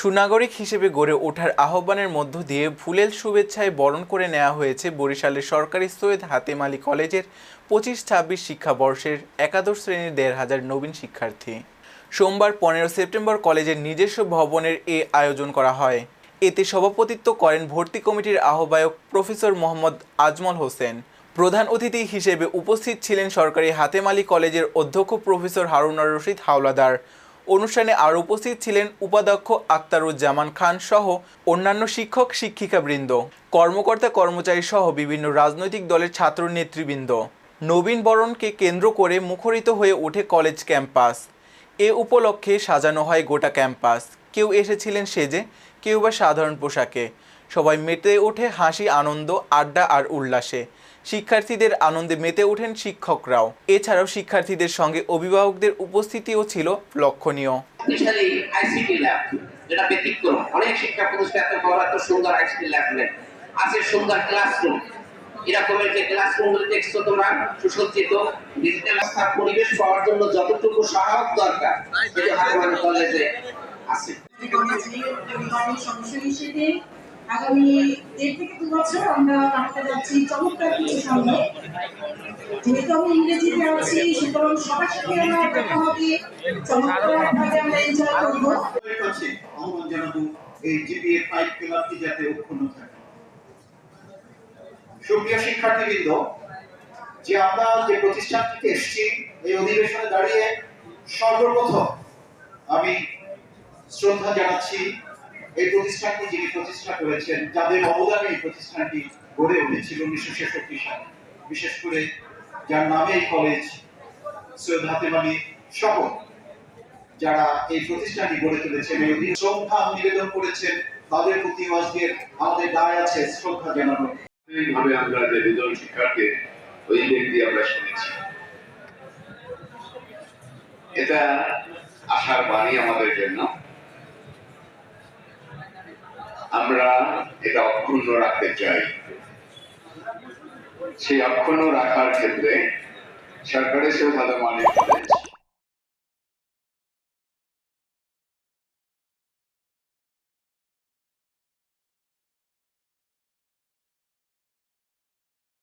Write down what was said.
সুনাগরিক হিসেবে গড়ে ওঠার আহ্বানের মধ্য দিয়ে ফুলেল শুভেচ্ছায় বরণ করে নেওয়া হয়েছে বরিশালের সরকারি সৈয়দ হাতেম আলী কলেজের পঁচিশ, ছাব্বিশ শিক্ষাবর্ষের একাদশ শ্রেণির দেড় হাজার নবীন শিক্ষার্থী। সোমবার পনেরো সেপ্টেম্বর কলেজের নিজস্ব ভবনের এ আয়োজন করা হয়। এতে সভাপতিত্ব করেন ভর্তি কমিটির আহ্বায়ক প্রফেসর মোহাম্মদ আজমল হোসেন। প্রধান অতিথি হিসেবে উপস্থিত ছিলেন সরকারি হাতেম আলী কলেজের অধ্যক্ষ প্রফেসর হারুনার রশিদ হাওলাদার। অনুষ্ঠানে আর উপস্থিত ছিলেন উপাধ্যক্ষ আক্তারুজ্জামান খান সহ অন্যান্য শিক্ষক, শিক্ষিকাবৃন্দ, কর্মকর্তা কর্মচারী সহ বিভিন্ন রাজনৈতিক দলের ছাত্র নেতৃবৃন্দ নবীন বরণকে কেন্দ্র করে মুখরিত হয়ে ওঠে কলেজ ক্যাম্পাস। এ উপলক্ষে সাজানো হয় গোটা ক্যাম্পাস। কেউ এসেছিলেন সেজে, কেউ বা সাধারণ পোশাকে। সবাই মেতে ওঠে হাসি আনন্দ আড্ডা আর উল্লাসে। শিক্ষার্থীদের আনন্দে মেতে ওঠেন শিক্ষকরাও। এছাড়াও শিক্ষার্থীদের সঙ্গে অভিভাবকদের উপস্থিতিও ছিল লক্ষণীয়। শক্তিশালী আইসিটি ল্যাব যেটা ব্যতিক্রম। অনেক শিক্ষা প্রতিষ্ঠান এত সুন্দর আইসিটি ল্যাব নেই। আছে সুন্দর ক্লাসরুম এরকমের যে ক্লাসরুম দেখছ তোমরা সুসজ্জিত ডিজিটাল পরিবেশ পাওয়ার জন্য যতটুকু সহায়ক দরকার সেটা হারমান কলেজে আছে। অভিভাবক সদস্য হিসেবে আগামী দেড় থেকে দু বছর আমরা যাচ্ছি। চমৎকার কিছু যেহেতু আমি ইংরেজিতে আছি, সুতরাং সবার সাথে আমরা দেখা হবে। আমরা এনজয় করব। শিক্ষার্থীবৃন্দ, যে আমরা যে প্রতিষ্ঠান থেকে এসেছি, এই অধিবেশনে দাঁড়িয়ে সর্বপ্রথম আমি শ্রদ্ধা জানাচ্ছি এই প্রতিষ্ঠানটি যিনি প্রতিষ্ঠা করেছেন যাদের অবদানে এই প্রতিষ্ঠানটি গড়ে উঠেছিল উনিশশো ছেষট্টি সালে। বিশেষ করে যার নামে এই কলেজ, সৈয়দ হাতেম আলী সহ যারা এই প্রতিষ্ঠানটি গড়ে তুলেছেন, এই শ্রদ্ধা নিবেদন করেছেন, তাদের প্রতি আজকে আমাদের দায় আছে শ্রদ্ধা জানানো। ভাবে আমরা যে দুজন শিক্ষার্থী, ওই ব্যক্তি আমরা শুনেছি। এটা আশার বাণী আমাদের জন্য। আমরা এটা অক্ষুণ্ণ রাখতে চাই। সেই অক্ষুণ্ণ রাখার ক্ষেত্রে সরকারের মানে কলেজ